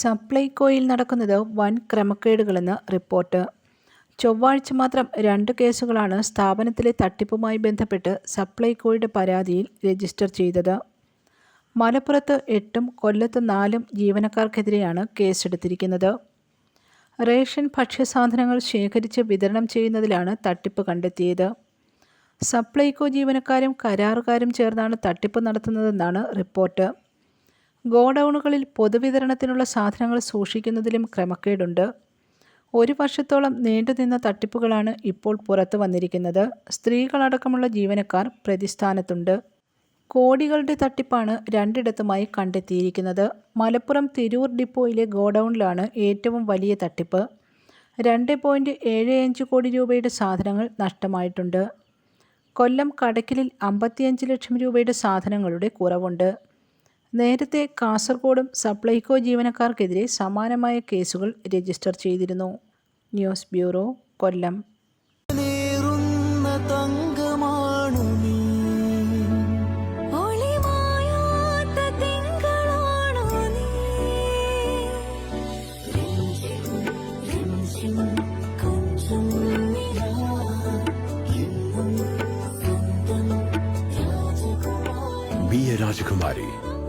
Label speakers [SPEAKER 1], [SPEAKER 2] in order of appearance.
[SPEAKER 1] സപ്ലൈകോയിൽ നടക്കുന്നത് വൻ ക്രമക്കേടുകളെന്ന് റിപ്പോർട്ട്. ചൊവ്വാഴ്ച മാത്രം രണ്ട് കേസുകളാണ് സ്ഥാപനത്തിലെ തട്ടിപ്പുമായി ബന്ധപ്പെട്ട് സപ്ലൈകോയുടെ പരാതിയിൽ രജിസ്റ്റർ ചെയ്തത്. മലപ്പുറത്ത് എട്ടും കൊല്ലത്ത് നാലും ജീവനക്കാർക്കെതിരെയാണ് കേസെടുത്തിരിക്കുന്നത്. റേഷൻ ഭക്ഷ്യസാധനങ്ങൾ ശേഖരിച്ച് വിതരണം ചെയ്യുന്നതിലാണ് തട്ടിപ്പ് കണ്ടെത്തിയത്. സപ്ലൈകോ ജീവനക്കാരും കരാറുകാരും ചേർന്നാണ് തട്ടിപ്പ് നടത്തുന്നതെന്നാണ് റിപ്പോർട്ട്. ഗോഡൗണുകളിൽ പൊതുവിതരണത്തിനുള്ള സാധനങ്ങൾ സൂക്ഷിക്കുന്നതിലും ക്രമക്കേടുണ്ട്. ഒരു വർഷത്തോളം നീണ്ടുനിന്ന തട്ടിപ്പുകളാണ് ഇപ്പോൾ പുറത്തു വന്നിരിക്കുന്നത്. സ്ത്രീകളടക്കമുള്ള ജീവനക്കാർ പ്രതിസ്ഥാനത്തുണ്ട്. കോടികളുടെ തട്ടിപ്പാണ് രണ്ടിടത്തുമായി കണ്ടെത്തിയിരിക്കുന്നത്. മലപ്പുറം തിരൂർ ഡിപ്പോയിലെ ഗോഡൗണിലാണ് ഏറ്റവും വലിയ തട്ടിപ്പ്. രണ്ട് പോയിന്റ് ഏഴ് അഞ്ച് കോടി രൂപയുടെ സാധനങ്ങൾ നഷ്ടമായിട്ടുണ്ട്. കൊല്ലം കടക്കിലിൽ അമ്പത്തിയഞ്ച് ലക്ഷം രൂപയുടെ സാധനങ്ങളുടെ കുറവുണ്ട്. നേരത്തെ കാസർഗോഡും സപ്ലൈകോ ജീവനക്കാർക്കെതിരെ സമാനമായ കേസുകൾ രജിസ്റ്റർ ചെയ്തിരുന്നു. News bureau Kollam.
[SPEAKER 2] Rajakumari.